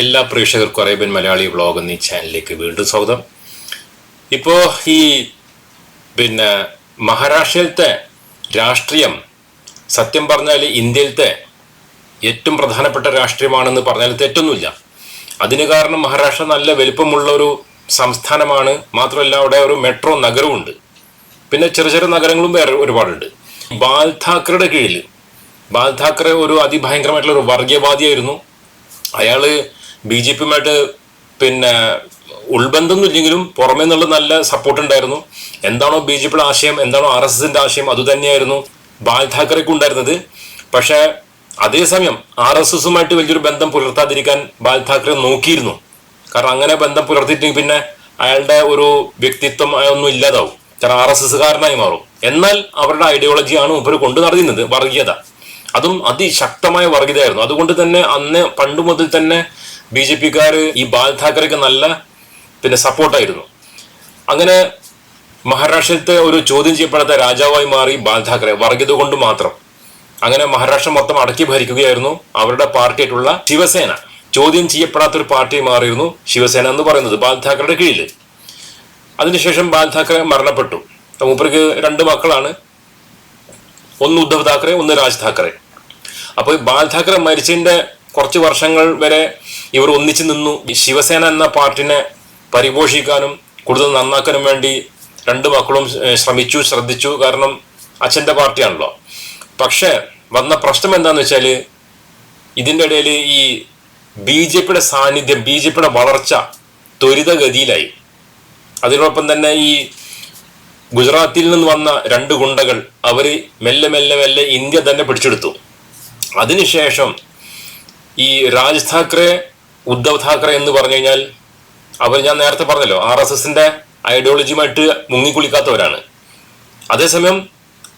എല്ലാ പ്രേക്ഷകർക്കും Arabian Malayali vlog എന്നീ ചാനലിലേക്ക് വീണ്ടും സ്വാഗതം. ഇപ്പോൾ ഈ പിന്നെ മഹാരാഷ്ട്രയിലത്തെ രാഷ്ട്രീയം സത്യം പറഞ്ഞാൽ ഇന്ത്യയിലത്തെ ഏറ്റവും പ്രധാനപ്പെട്ട രാഷ്ട്രീയമാണെന്ന് പറഞ്ഞാൽ തെറ്റൊന്നുമില്ല. അതിന് കാരണം മഹാരാഷ്ട്ര നല്ല വലിപ്പമുള്ള ഒരു സംസ്ഥാനമാണ്. മാത്രമല്ല അവിടെ ഒരു മെട്രോ നഗരമുണ്ട് പിന്നെ ചെറിയ ചെറിയ നഗരങ്ങളും വേറെ ഒരുപാടുണ്ട്. ബാൽ താക്കറയുടെ കീഴിൽ ബാൽ താക്കറെ ഒരു അതിഭയങ്കരമായിട്ടുള്ള ഒരു വർഗീയവാദിയായിരുന്നു അയാൾ ബി ജെ പിയുമായിട്ട് പിന്നെ ഉൾബന്ധമൊന്നും ഇല്ലെങ്കിലും പുറമേ നിന്നുള്ള നല്ല സപ്പോർട്ട് ഉണ്ടായിരുന്നു. എന്താണോ ബി ജെ പിയുടെ ആശയം എന്താണോ ആർ എസ് എസിന്റെ ആശയം അതുതന്നെയായിരുന്നു ബാൽ താക്കറെക്ക് ഉണ്ടായിരുന്നത്. പക്ഷേ അതേസമയം ആർ എസ് എസുമായിട്ട് വലിയൊരു ബന്ധം പുലർത്താതിരിക്കാൻ ബാൽ താക്കറെ നോക്കിയിരുന്നു. കാരണം അങ്ങനെ ബന്ധം പുലർത്തിയിട്ടെങ്കിൽ പിന്നെ അയാളുടെ ഒരു വ്യക്തിത്വം ഒന്നും ഇല്ലാതാവും. കാരണം ആർ എസ് എസ്സുകാരനായി മാറും. എന്നാൽ അവരുടെ ഐഡിയോളജിയാണ് ഇവർ കൊണ്ടു നടത്തുന്നത് വർഗീയത. അതും അതിശക്തമായ വർഗീയതയായിരുന്നു. അതുകൊണ്ട് തന്നെ അന്ന് പണ്ട് മുതൽ തന്നെ ബി ജെ പിക്കാർ ഈ ബാൽ താക്കറെക്ക് നല്ല പിന്നെ സപ്പോർട്ടായിരുന്നു. അങ്ങനെ മഹാരാഷ്ട്രത്തെ ഒരു ചോദ്യം ചെയ്യപ്പെടാത്ത രാജാവായി മാറി ബാൽ താക്കറെ വർഗീയത കൊണ്ട് മാത്രം. അങ്ങനെ മഹാരാഷ്ട്ര മൊത്തം അടക്കി ഭരിക്കുകയായിരുന്നു അവരുടെ പാർട്ടിയായിട്ടുള്ള ശിവസേന. ചോദ്യം ചെയ്യപ്പെടാത്ത ഒരു പാർട്ടി മാറിയിരുന്നു ശിവസേന എന്ന് പറയുന്നത് ബാൽ താക്കറയുടെ കീഴിൽ അതിനുശേഷം ബാൽ താക്കറെ മരണപ്പെട്ടു. മൂപ്പർക്ക് രണ്ട് മക്കളാണ്. ഒന്ന് ഉദ്ധവ് താക്കറെ ഒന്ന് രാജ് താക്കറെ. അപ്പോൾ ബാൽ താക്കറെ മരിച്ചതിന്റെ കുറച്ച് വർഷങ്ങൾ വരെ ഇവർ ഒന്നിച്ചു നിന്നു. ശിവസേന എന്ന പാർട്ടിനെ പരിപോഷിക്കാനും കൂടുതൽ നന്നാക്കാനും വേണ്ടി രണ്ട് മക്കളും ശ്രമിച്ചു ശ്രദ്ധിച്ചു. കാരണം അച്ഛന്റെ പാർട്ടിയാണല്ലോ. പക്ഷേ വന്ന പ്രശ്നം എന്താണെന്ന് വെച്ചാൽ ഇതിന്റെ ഇടയിൽ ഈ ബി ജെ പിയുടെ സാന്നിധ്യം ബി ജെ പിയുടെ വളർച്ച ത്വരിതഗതിയിലായി. അതിനോടൊപ്പം തന്നെ ഈ ഗുജറാത്തിൽ നിന്ന് വന്ന രണ്ട് ഗുണ്ടകൾ അവർ മെല്ലെ മെല്ലെ മെല്ലെ ഇന്ത്യ തന്നെ പിടിച്ചെടുത്തു. അതിനുശേഷം ഈ രാജ് താക്കറെ ഉദ്ധവ് താക്കറെ എന്ന് പറഞ്ഞു കഴിഞ്ഞാൽ അവർ ഞാൻ നേരത്തെ പറഞ്ഞല്ലോ ആർ എസ് എസിന്റെ ഐഡിയോളജിയുമായിട്ട് മുങ്ങിക്കുളിക്കാത്തവരാണ്. അതേസമയം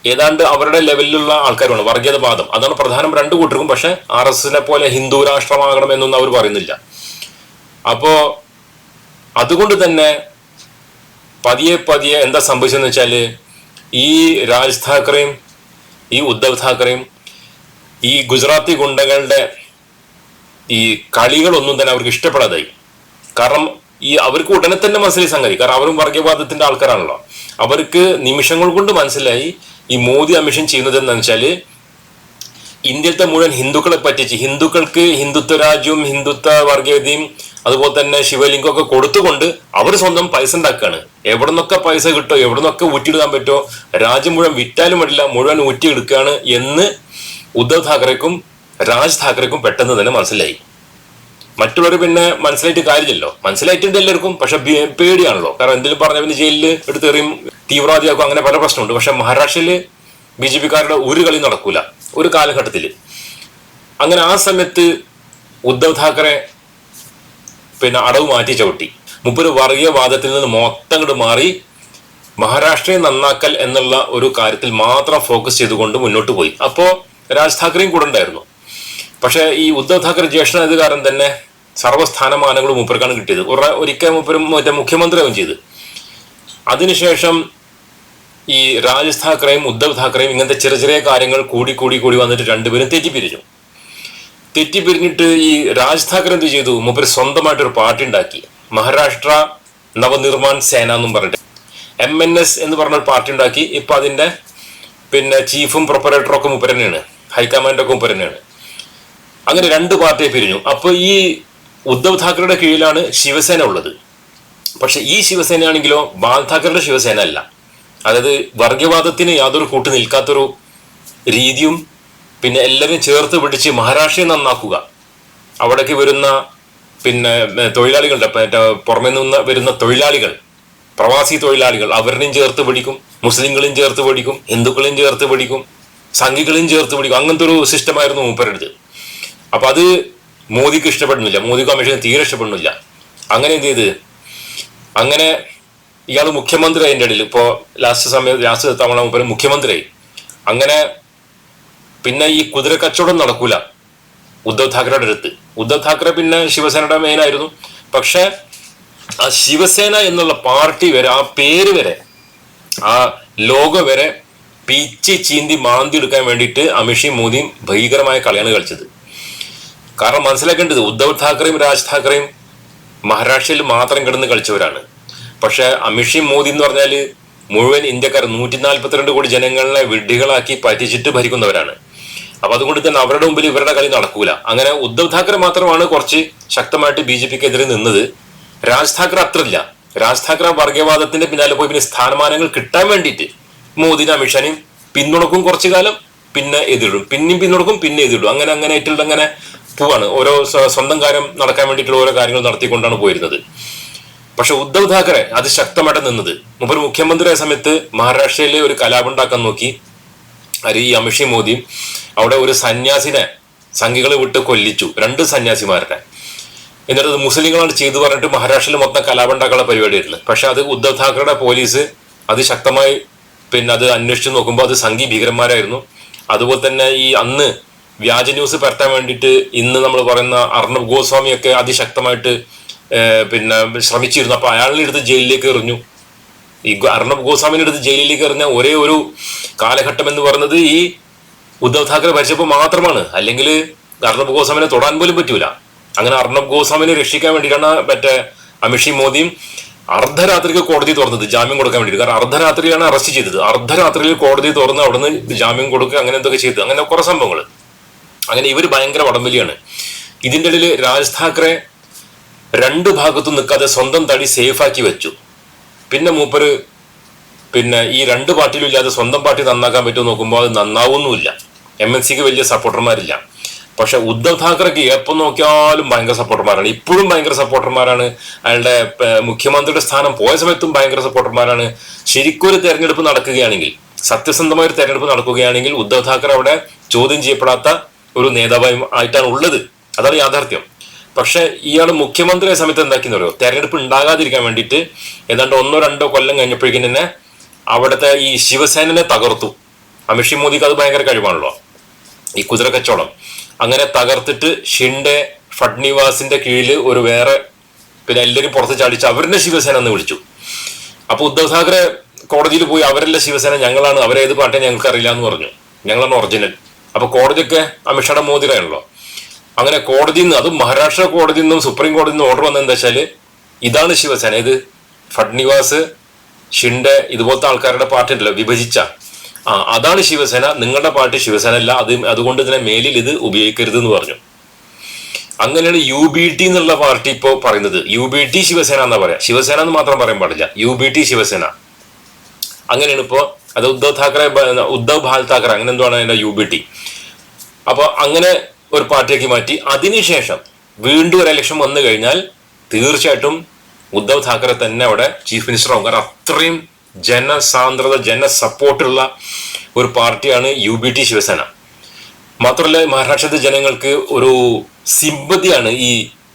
ഏതാണ്ട് അവരുടെ ലെവലിലുള്ള ആൾക്കാരുമാണ് വർഗീയതവാദം. അതാണ് പ്രധാനം രണ്ടു കൂട്ടർക്കും പക്ഷെ ആർ എസ് എസിനെ പോലെ ഹിന്ദു രാഷ്ട്രമാകണം എന്നൊന്നും അവർ പറയുന്നില്ല. അപ്പോ അതുകൊണ്ട് തന്നെ പതിയെ പതിയെ എന്താ സംഭവിച്ചതെന്ന് വെച്ചാൽ ഈ രാജ് താക്കറെയും ഈ ഉദ്ധവ് താക്കറെയും ഈ ഗുജറാത്തി ഗുണ്ടകളുടെ ഈ കളികളൊന്നും തന്നെ അവർക്ക് ഇഷ്ടപ്പെടാതായി. കാരണം ഈ അവർക്ക് ഉടനെ തന്നെ മനസ്സിലായി സംഗതി. കാരണം അവരും വർഗീയവാദത്തിന്റെ ആൾക്കാരാണല്ലോ. അവർക്ക് നിമിഷങ്ങൾ കൊണ്ട് മനസ്സിലായി ഈ മോദി അമിഷൻ ചെയ്യുന്നത് എന്താണെന്ന് വെച്ചാൽ ഇന്ത്യയിലത്തെ മുഴുവൻ ഹിന്ദുക്കളെ പറ്റിച്ച് ഹിന്ദുക്കൾക്ക് ഹിന്ദുത്വ രാജ്യവും ഹിന്ദുത്വ വർഗീയതയും അതുപോലെ തന്നെ ശിവലിംഗം ഒക്കെ കൊടുത്തുകൊണ്ട് അവർ സ്വന്തം പൈസ ഉണ്ടാക്കുകയാണ്. എവിടെ നിന്നൊക്കെ പൈസ കിട്ടോ എവിടെ നിന്നൊക്കെ ഊറ്റിയിടാൻ പറ്റുമോ രാജ്യം മുഴുവൻ വിറ്റാലും പറ്റില്ല മുഴുവൻ ഊറ്റിയെടുക്കുകയാണ് എന്ന് ഉദ്ധവ് താക്കറെക്കും രാജ് താക്കറെക്കും പെട്ടെന്ന് തന്നെ മനസ്സിലായി. മറ്റുള്ളവർ പിന്നെ മനസ്സിലായിട്ട് കാര്യമില്ലല്ലോ. മനസ്സിലായിട്ടുണ്ട് എല്ലാവർക്കും പക്ഷെ പേടിയാണല്ലോ. കാരണം എന്തെങ്കിലും പറഞ്ഞ പിന്നെ ജയിലിൽ എടുത്തെറിയും തീവ്രവാദിയാക്കും അങ്ങനെ പല പ്രശ്നമുണ്ട്. പക്ഷെ മഹാരാഷ്ട്രയിൽ ബി ജെ പിക്കാരുടെ ഒരു കളി നടക്കൂല. ഒരു കാലഘട്ടത്തിൽ. അങ്ങനെ ആ സമയത്ത് ഉദ്ധവ് താക്കറെ പിന്നെ അടവ് മാറ്റി ചവിട്ടി. മുപ്പൊരു വർഗീയവാദത്തിൽ നിന്ന് മൊത്തം അങ്ങോട്ട് മാറി മഹാരാഷ്ട്രയെ നന്നാക്കൽ എന്നുള്ള ഒരു കാര്യത്തിൽ മാത്രം ഫോക്കസ് ചെയ്തുകൊണ്ട് മുന്നോട്ട് പോയി. അപ്പോൾ രാജ് താക്കറെയും കൂടെ ഉണ്ടായിരുന്നു. പക്ഷേ ഈ ഉദ്ധവ് താക്കറെ ജ്യേഷ്ഠനായത് കാരണം തന്നെ സർവസ്ഥാനമാനങ്ങളും മൂപ്പർക്കാണ് കിട്ടിയത്. ഒര- ഒരിക്കൽ മൂപ്പരും മറ്റേ മുഖ്യമന്ത്രിയാവും ചെയ്ത്. അതിനുശേഷം ഈ രാജ് താക്കറെയും ഉദ്ധവ് താക്കറെയും ഇങ്ങനത്തെ ചെറിയ ചെറിയ കാര്യങ്ങൾ കൂടി കൂടി കൂടി വന്നിട്ട് രണ്ടുപേരും തെറ്റിപ്പിരിഞ്ഞു. തെറ്റിപ്പിരിഞ്ഞിട്ട് ഈ രാജ് താക്കറെ എന്ത് ചെയ്തു? മൂപ്പര് സ്വന്തമായിട്ടൊരു പാർട്ടി ഉണ്ടാക്കി. മഹാരാഷ്ട്ര നവനിർമ്മാൺ സേന എന്നും പറഞ്ഞിട്ട്. എം എൻ എസ് എന്ന് പറഞ്ഞ ഒരു പാർട്ടി ഉണ്ടാക്കി. ഇപ്പൊ അതിന്റെ പിന്നെ ചീഫും പ്രൊപ്പറേറ്ററും ഒക്കെ മുപ്പരനെയാണ് ഹൈക്കമാൻഡൊക്കെ ഹൈക്കമാൻഡ് ഒക്കെ മൂപ്പര് തന്നെയാണ്. അങ്ങനെ രണ്ട് പാർട്ടിയെ പിരിഞ്ഞു. അപ്പോൾ ഈ ഉദ്ധവ് താക്കറയുടെ കീഴിലാണ് ശിവസേന ഉള്ളത്. പക്ഷെ ഈ ശിവസേന ആണെങ്കിലോ ബാൽ താക്കറുടെ ശിവസേന അല്ല. അതായത് വർഗീയവാദത്തിന് യാതൊരു കൂട്ടു നിൽക്കാത്തൊരു രീതിയും പിന്നെ എല്ലാവരും ചേർത്ത് പിടിച്ച് മഹാരാഷ്ട്രയെ നന്നാക്കുക. അവിടേക്ക് വരുന്ന പിന്നെ തൊഴിലാളികളുടെ മറ്റേ പുറമെ നിന്ന് വരുന്ന തൊഴിലാളികൾ പ്രവാസി തൊഴിലാളികൾ അവരുടെയും ചേർത്ത് പിടിക്കും. മുസ്ലിങ്ങളെയും ചേർത്ത് പിടിക്കും. ഹിന്ദുക്കളെയും ചേർത്ത് പിടിക്കും. സംഘികളെയും ചേർത്ത് പിടിക്കും. അങ്ങനത്തെ ഒരു സിസ്റ്റമായിരുന്നു മൂപ്പരെടുത്ത് അപ്പൊ അത് മോദിക്ക് ഇഷ്ടപ്പെടുന്നില്ല. മോദി കമ്മീഷൻ തീരെ ഇഷ്ടപ്പെടുന്നില്ല. അങ്ങനെ എന്ത് ചെയ്ത്? അങ്ങനെ ഇയാൾ മുഖ്യമന്ത്രി അതിന്റെ ഇടയിൽ. ഇപ്പോ ലാസ്റ്റ് സമയത്ത് ലാസ്റ്റ് തവണ മുപ്പര് മുഖ്യമന്ത്രിയായി. അങ്ങനെ പിന്നെ ഈ കുതിര കച്ചവടം നടക്കൂല ഉദ്ധവ് താക്കറയുടെ അടുത്ത്. ഉദ്ധവ് താക്കറെ പിന്നെ ശിവസേനയുടെ മെയിൻ ആയിരുന്നു. പക്ഷെ ആ ശിവസേന എന്നുള്ള പാർട്ടി വരെ ആ പേര് വരെ ആ ലോഗോ വരെ പീച്ചി ചീന്തി മാന്തി എടുക്കാൻ വേണ്ടിയിട്ട് അമിഷി മോദിയും ഭീകരമായ കളിയാണ് കളിച്ചത്. കാരണം മനസ്സിലാക്കേണ്ടത് ഉദ്ധവ് താക്കറെയും രാജ് താക്കറെയും മഹാരാഷ്ട്രയിൽ മാത്രം കിടന്ന് കളിച്ചവരാണ്. പക്ഷെ അമിഷി മോദി എന്ന് പറഞ്ഞാൽ മുഴുവൻ ഇന്ത്യക്കാർ നൂറ്റി നാൽപ്പത്തിരണ്ട് കോടി ജനങ്ങളെ വിഡ്ഢികളാക്കി പറ്റിച്ചിട്ട് ഭരിക്കുന്നവരാണ്. അപ്പൊ അതുകൊണ്ട് തന്നെ അവരുടെ മുമ്പിൽ ഇവരുടെ കളി നടക്കൂല. അങ്ങനെ ഉദ്ധവ് താക്കറെ മാത്രമാണ് കുറച്ച് ശക്തമായിട്ട് ബി ജെ പിക്ക് എതിരെ നിന്നത്. രാജ് താക്കറെ അത്രയില്ല. രാജ് താക്കറെ വർഗീയവാദത്തിന്റെ പിന്നാലെ പോയി പിന്നെ സ്ഥാനമാനങ്ങൾ കിട്ടാൻ വേണ്ടിയിട്ട് മോദിനെ അമിത്ഷാനെയും പിന്തുണക്കും കുറച്ചു കാലം പിന്നെ എതിരിടും. പിന്നെയും പിന്തുണക്കും പിന്നെ എതിരിടും. അങ്ങനെ അങ്ങനെ ആയിട്ടുള്ള അങ്ങനെ പോവാണ്. ഓരോ സ്വന്തം കാര്യം നടക്കാൻ വേണ്ടിയിട്ടുള്ള ഓരോ കാര്യങ്ങൾ നടത്തിക്കൊണ്ടാണ് പോയിരുന്നത്. പക്ഷെ ഉദ്ധവ് താക്കറെ അത് ശക്തമായിട്ട് നിന്നത്. മുമ്പ് മുഖ്യമന്ത്രിയായ സമയത്ത് മഹാരാഷ്ട്രയിലെ ഒരു കലാപം ഉണ്ടാക്കാൻ നോക്കി. അത് ഈ അമിഷി മോദിയും അവിടെ ഒരു സന്യാസിനെ സംഘികളെ വിട്ട് കൊല്ലിച്ചു. രണ്ട് സന്യാസിമാരുടെ. എന്നിട്ട് അത് മുസ്ലിങ്ങളാണ് ചെയ്തു പറഞ്ഞിട്ട് മഹാരാഷ്ട്രയിൽ മൊത്തം കലാപം ഉണ്ടാക്കാനുള്ള പരിപാടിയായിരുന്നു പക്ഷെ അത് ഉദ്ധവ് താക്കറുടെ പോലീസ് അത് ശക്തമായി പിന്നെ അത് അന്വേഷിച്ച് നോക്കുമ്പോൾ അത് സംഘി ഭീകരന്മാരായിരുന്നു. അതുപോലെ തന്നെ ഈ അന്ന് വ്യാജ ന്യൂസ് പരത്താൻ വേണ്ടിയിട്ട് ഇന്ന് നമ്മൾ പറയുന്ന അർണബ് ഗോസ്വാമിയൊക്കെ അതിശക്തമായിട്ട് പിന്നെ ശ്രമിച്ചിരുന്നു. അപ്പൊ അയാളുടെ അടുത്ത് ജയിലിലേക്ക് എറിഞ്ഞു. ഈ അർണബ് ഗോസ്വാമിയുടെ അടുത്ത് ജയിലിലേക്ക് എറിഞ്ഞ ഒരേ ഒരു കാലഘട്ടം എന്ന് പറയുന്നത് ഈ ഉദ്ധവ് താക്കറെ ഭരിച്ചപ്പോൾ മാത്രമാണ്. അല്ലെങ്കിൽ അർണബ് ഗോസ്വാമിനെ തൊടാൻ പോലും പറ്റൂല. അങ്ങനെ അർണബ് ഗോസ്വാമിനെ രക്ഷിക്കാൻ വേണ്ടിയിട്ടാണ് മറ്റേ അമിഷി മോദിയും അർദ്ധരാത്രിക്ക് കോടതി തുറന്നത് ജാമ്യം കൊടുക്കാൻ വേണ്ടിയിട്ട്. കാരണം അർദ്ധരാത്രിയാണ് അറസ്റ്റ് ചെയ്തത്. അർദ്ധരാത്രിയിൽ കോടതി തുറന്ന് അവിടുന്ന് ജാമ്യം കൊടുക്കുക അങ്ങനെ എന്തൊക്കെ ചെയ്തത്. അങ്ങനെ കുറെ സംഭവങ്ങൾ അങ്ങനെ ഇവർ ഭയങ്കര വടംവലിയാണ്. ഇതിന്റെ ഇടയിൽ രാജ് താക്കറെ രണ്ട് ഭാഗത്തും നിൽക്കാതെ സ്വന്തം തടി സേഫാക്കി വെച്ചു. പിന്നെ മൂപ്പര് പിന്നെ ഈ രണ്ട് പാർട്ടിയിലും ഇല്ലാതെ സ്വന്തം പാർട്ടി നന്നാക്കാൻ പറ്റുമോ നോക്കുമ്പോൾ അത് നന്നാവുന്നുമില്ല. എം എൻ സിക്ക് വലിയ സപ്പോർട്ടർമാരില്ല പക്ഷെ ഉദ്ധവ് താക്കറെക്ക് എപ്പോൾ നോക്കിയാലും ഭയങ്കര സപ്പോർട്ടർമാരാണ് ഇപ്പോഴും ഭയങ്കര സപ്പോർട്ടർമാരാണ് അയാളുടെ മുഖ്യമന്ത്രിയുടെ സ്ഥാനം പോയ സമയത്തും ഭയങ്കര സപ്പോർട്ടർമാരാണ് ശരിക്കും ഒരു തെരഞ്ഞെടുപ്പ് നടക്കുകയാണെങ്കിൽ സത്യസന്ധമായ ഒരു തെരഞ്ഞെടുപ്പ് നടക്കുകയാണെങ്കിൽ ഉദ്ധവ് താക്കറെ അവിടെ ചോദ്യം ചെയ്യപ്പെടാത്ത ഒരു നേതാവായി ആയിട്ടാണ് ഉള്ളത്. അതാണ് യാഥാർത്ഥ്യം. പക്ഷെ ഇയാൾ മുഖ്യമന്ത്രിയെ സമയത്ത് എന്താക്കിയെന്ന് പറയുമോ തെരഞ്ഞെടുപ്പ് ഉണ്ടാകാതിരിക്കാൻ വേണ്ടിയിട്ട് ഏതാണ്ട് ഒന്നോ രണ്ടോ കൊല്ലം കഴിഞ്ഞപ്പോഴേക്കും തന്നെ അവിടുത്തെ ഈ ശിവസേനനെ തകർത്തു. അമിഷി മോദിക്ക് അത് ഭയങ്കര കഴിവാണല്ലോ. ഈ കുതിര കച്ചവടം. അങ്ങനെ തകർത്തിട്ട് ഷിൻഡെ ഫഡ്നിവാസിന്റെ കീഴിൽ ഒരു വേറെ പിന്നെ എല്ലാവരും പുറത്ത് ചാടിച്ച് അവരുടെ ശിവസേന എന്ന് വിളിച്ചു. അപ്പൊ ഉദ്ധവ് താക്കറെ കോടതിയിൽ പോയി അവരല്ല ശിവസേന ഞങ്ങളാണ്. അവരേത് പാർട്ടിയെ ഞങ്ങൾക്ക് അറിയില്ല എന്ന് പറഞ്ഞു. ഞങ്ങളാണ് ഒറിജിനൽ അപ്പൊ കോടതിയൊക്കെ അമിത്ഷായുടെ മോതിരയാണല്ലോ അങ്ങനെ കോടതിയിൽ നിന്ന് അതും മഹാരാഷ്ട്ര കോടതിയിൽ നിന്നും സുപ്രീം കോടതിയിൽ നിന്നും ഓർഡർ വന്നത് എന്താ വെച്ചാൽ ഇതാണ് ശിവസേന. ഇത് ഫഡ്നിവാസ് ഷിൻഡെ ഇതുപോലത്തെ ആൾക്കാരുടെ പാർട്ടി ഉണ്ടല്ലോ വിഭജിച്ച. ആ അതാണ് ശിവസേന. നിങ്ങളുടെ പാർട്ടി ശിവസേന അല്ല. അത് അതുകൊണ്ട് തന്നെ മേലിൽ ഇത് ഉപയോഗിക്കരുത് എന്ന് പറഞ്ഞു. അങ്ങനെയാണ് യു ബി ടി എന്നുള്ള പാർട്ടി ഇപ്പോൾ പറയുന്നത്. യു ബി ടി ശിവസേന എന്നാ പറയാ? ശിവസേന എന്ന് മാത്രം പറയാൻ പാടില്ല. U B T Shivsena. അങ്ങനെയാണ് ഇപ്പോ അത് ഉദ്ധവ് താക്കറെ ഉദ്ധവ് ഭാൽ താക്കറെ അങ്ങനെ എന്തുവാണ് അതിന്റെ യു ബി ടി അപ്പൊ അങ്ങനെ ഒരു പാർട്ടിയാക്കി മാറ്റി. അതിനുശേഷം വീണ്ടും ഒരു ഇലക്ഷൻ വന്നു കഴിഞ്ഞാൽ തീർച്ചയായിട്ടും ഉദ്ധവ് താക്കറെ തന്നെ അവിടെ ചീഫ് മിനിസ്റ്റർ ആവും. കാരണം അത്രയും ജനസാന്ദ്രത ജന സപ്പോർട്ടുള്ള ഒരു പാർട്ടിയാണ് യു ബി ടി ശിവസേന. മാത്രമല്ല മഹാരാഷ്ട്രത്തെ ജനങ്ങൾക്ക് ഒരു സിമ്പതിയാണ് ഈ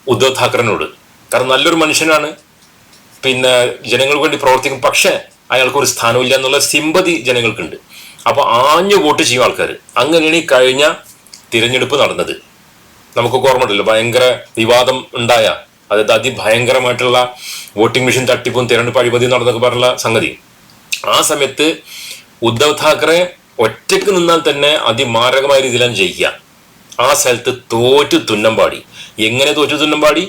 ഉദ്ധവ് താക്കറിനോട്. കാരണം നല്ലൊരു മനുഷ്യനാണ്. പിന്നെ ജനങ്ങൾക്ക് വേണ്ടി പ്രവർത്തിക്കും. പക്ഷേ അയാൾക്ക് ഒരു സ്ഥാനമില്ല എന്നുള്ള സിമ്പതി ജനങ്ങൾക്കുണ്ട്. അപ്പോൾ ആഞ്ഞു വോട്ട് ചെയ്യും ആൾക്കാർ അങ്ങനെയാണ് ഈ കഴിഞ്ഞ തിരഞ്ഞെടുപ്പ് നടന്നത്. നമുക്കൊക്കെ ഓർമ്മയുണ്ടല്ലോ ഭയങ്കര വിവാദം ഉണ്ടായ അതായത് അതിഭയങ്കരമായിട്ടുള്ള വോട്ടിംഗ് മെഷീൻ തട്ടിപ്പും തിരഞ്ഞെടുപ്പ് അഴിമതി നടന്നൊക്കെ പറഞ്ഞുള്ള സംഗതി. ആ സമയത്ത് ഉദ്ധവ് താക്കറെ ഒറ്റയ്ക്ക് നിന്നാൽ തന്നെ അതിമാരകമായ രീതിയിലാണ് ജയിക്കുക ആ സ്ഥലത്ത് തോറ്റു തുന്നമ്പാടി എങ്ങനെ തോറ്റു തുന്നമ്പാടി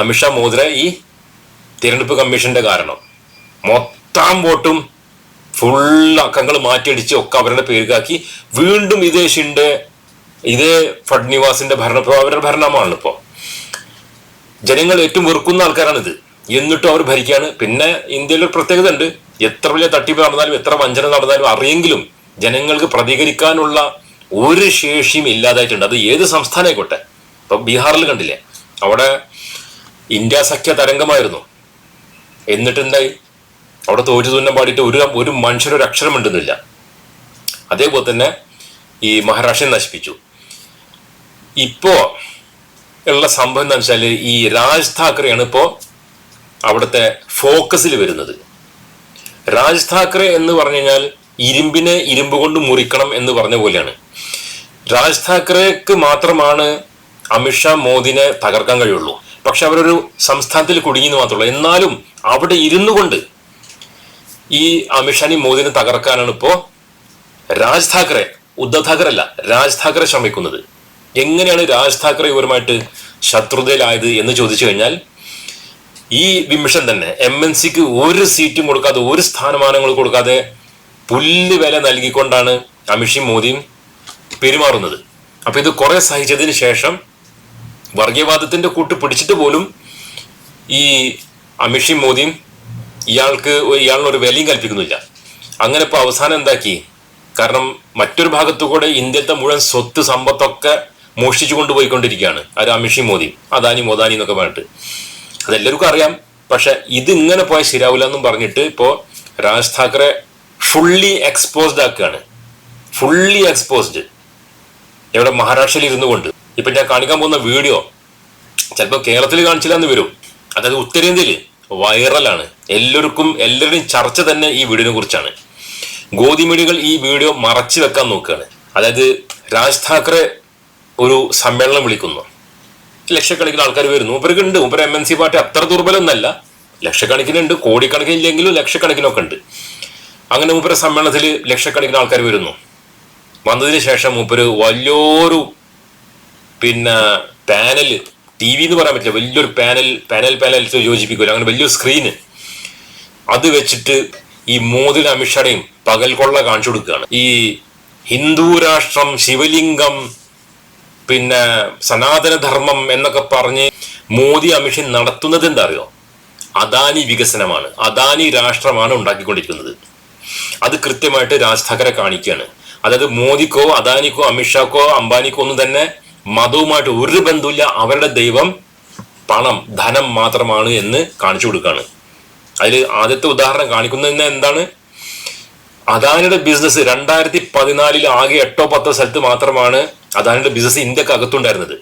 അമിത്ഷാ മോദ്ര ഈ തിരഞ്ഞെടുപ്പ് കമ്മീഷന്റെ കാരണം. മൊത്തം വോട്ടും ഫുൾ അക്കങ്ങൾ മാറ്റിയടിച്ച് ഒക്കെ അവരുടെ പേരുകാക്കി. വീണ്ടും ഇതേ ഷിൻഡെ ഇതേ ഫഡ്നിവാസിന്റെ ഭരണ അവരുടെ ഭരണമാണല്ലോ ജനങ്ങൾ ഏറ്റവും വെറുക്കുന്ന ആൾക്കാരാണിത്. എന്നിട്ടും അവർ ഭരിക്കുകയാണ് പിന്നെ ഇന്ത്യയിൽ ഒരു പ്രത്യേകത ഉണ്ട്. എത്ര വലിയ തട്ടിപ്പ് നടന്നാലും എത്ര വഞ്ചന നടന്നാലും അറിയെങ്കിലും ജനങ്ങൾക്ക് പ്രതികരിക്കാനുള്ള ഒരു ശേഷിയും ഇല്ലാതായിട്ടുണ്ട്. അത് ഏത് സംസ്ഥാനമായിക്കോട്ടെ ഇപ്പൊ ബീഹാറിൽ കണ്ടില്ലേ? അവിടെ ഇന്ത്യ സഖ്യ തരംഗമായിരുന്നു. എന്നിട്ടെന്തായി? അവിടെ തോറ്റു തുന്നം പാടിയിട്ട് ഒരു ഒരു മനുഷ്യരൊരു അക്ഷരം മിണ്ടുന്നില്ല അതേപോലെ തന്നെ ഈ മഹാരാഷ്ട്രയെ നശിപ്പിച്ചു. ഇപ്പോ ഉള്ള സംഭവം എന്താ വെച്ചാൽ ഈ രാജ് താക്കറെയാണ് ഇപ്പോ അവിടുത്തെ ഫോക്കസിൽ വരുന്നത്. രാജ് താക്കറെ എന്ന് പറഞ്ഞു കഴിഞ്ഞാൽ ഇരുമ്പിനെ ഇരുമ്പ് കൊണ്ട് മുറിക്കണം എന്ന് പറഞ്ഞ പോലെയാണ്. രാജ് താക്കറെക്ക് മാത്രമാണ് അമിത്ഷാ മോദിനെ തകർക്കാൻ കഴിയുള്ളൂ. പക്ഷെ അവരൊരു സംസ്ഥാനത്തിൽ കുടുങ്ങിയെന്ന് മാത്രമല്ല എന്നാലും അവിടെ ഇരുന്നു കൊണ്ട് ഈ അമിഷാനി മോദിനെ തകർക്കാനാണ് ഇപ്പോ രാജ് താക്കറെ ഉദ്ധവ് താക്കറെ അല്ല രാജ് താക്കറെ ശ്രമിക്കുന്നത്. എങ്ങനെയാണ് രാജ് താക്കറെ ഇവരുമായിട്ട് ശത്രുതയിലായത് എന്ന് ചോദിച്ചു കഴിഞ്ഞാൽ ഈ വിമിഷൻ തന്നെ എം എൻ സിക്ക് ഒരു സീറ്റും കൊടുക്കാതെ ഒരു സ്ഥാനമാനങ്ങൾ കൊടുക്കാതെ പുല്ല് വില നൽകിക്കൊണ്ടാണ് അമിഷി മോദിയും പെരുമാറുന്നത്. അപ്പൊ ഇത് കുറെ സഹിച്ചതിന് ശേഷം വർഗീയവാദത്തിന്റെ കൂട്ട് പിടിച്ചിട്ട് പോലും ഈ അമിഷി മോദിയും ഇയാൾക്ക് ഇയാളിനൊരു വിലയും കൽപ്പിക്കുന്നില്ല അങ്ങനെ ഇപ്പൊ അവസാനം എന്താക്കി? കാരണം മറ്റൊരു ഭാഗത്തു കൂടെ ഇന്ത്യത്തെ മുഴുവൻ സ്വത്ത് സമ്പത്തൊക്കെ മോഷ്ടിച്ചു കൊണ്ടുപോയിക്കൊണ്ടിരിക്കുകയാണ്. ആര് അമിഷി മോദി അദാനി മോദാനി എന്നൊക്കെ പറഞ്ഞിട്ട്. അതെല്ലാവർക്കും അറിയാം. പക്ഷെ ഇത് ഇങ്ങനെ പോയാൽ ശരിയാവില്ല എന്നും പറഞ്ഞിട്ട് ഇപ്പോ രാജ് താക്കറെ ഫുള്ളി എക്സ്പോസ്ഡ് ആക്കുകയാണ്. ഫുള്ളി എക്സ്പോസ്ഡ് ഇവിടെ മഹാരാഷ്ട്രയിൽ ഇരുന്നു കൊണ്ട്. ഇപ്പൊ ഞാൻ കാണിക്കാൻ പോകുന്ന വീഡിയോ ചിലപ്പോൾ കേരളത്തിൽ കാണിച്ചില്ല എന്ന് വരും. അതായത് ഉത്തരേന്ത്യയിൽ വൈറലാണ്. എല്ലാവർക്കും എല്ലാവരുടെയും ചർച്ച തന്നെ ഈ വീഡിയോനെ കുറിച്ചാണ്. ഗോതിമീഡിയകൾ ഈ വീഡിയോ മറച്ചു വെക്കാൻ നോക്കുകയാണ്. അതായത് രാജ് താക്കറെ ഒരു സമ്മേളനം വിളിക്കുന്നു. ലക്ഷക്കണക്കിന് ആൾക്കാർ വരുന്നു. ഉണ്ട് മൂപ്പര് എം എൻ സി പാർട്ടി അത്ര ദുർബലമൊന്നല്ല ലക്ഷക്കണക്കിനുണ്ട് കോടിക്കണക്കിന് ഇല്ലെങ്കിലും ലക്ഷക്കണക്കിനൊക്കെ ഉണ്ട്. അങ്ങനെ മൂപ്പര സമ്മേളനത്തിൽ ലക്ഷക്കണക്കിന് ആൾക്കാർ വരുന്നു. വന്നതിന് ശേഷം മൂപ്പര് വലിയൊരു പിന്നെ പാനൽ ടി വി എന്ന് പറയാൻ പറ്റില്ല. വലിയൊരു പാനൽ പാനൽ പാനൽസ് യോജിപ്പിക്കില്ല അങ്ങനെ വലിയൊരു സ്ക്രീന് അത് വെച്ചിട്ട് ഈ മോദിയുടെ അമിത്ഷാടെയും പകൽ കൊള്ള കാണിച്ചു കൊടുക്കുകയാണ്. ഈ ഹിന്ദു രാഷ്ട്രം ശിവലിംഗം പിന്നെ സനാതനധർമ്മം എന്നൊക്കെ പറഞ്ഞ് മോദി അമിഷൻ നടത്തുന്നത് എന്താ അറിയോ അദാനി വികസനമാണ്. അദാനി രാഷ്ട്രമാണ് ഉണ്ടാക്കിക്കൊണ്ടിരിക്കുന്നത്. അത് കൃത്യമായിട്ട് രാജ് കാണിക്കുകയാണ്. അതായത് മോദിക്കോ അദാനിക്കോ അമിത്ഷാക്കോ അംബാനിക്കോ ഒന്നും തന്നെ മതവുമായിട്ട് ഒരു ബന്ധമില്ല അവരുടെ ദൈവം പണം ധനം മാത്രമാണ് എന്ന് കാണിച്ചു കൊടുക്കുകയാണ് അതിൽ ആദ്യത്തെ ഉദാഹരണം കാണിക്കുന്നത് എന്താണ്? അദാനിയുടെ ബിസിനസ് രണ്ടായിരത്തി പതിനാലിൽ ആകെ എട്ടോ പത്തോ സ്ഥലത്ത് മാത്രമാണ് അദാനിയുടെ ബിസിനസ് ഇന്ത്യയ്ക്ക് അകത്തുണ്ടായിരുന്നത്.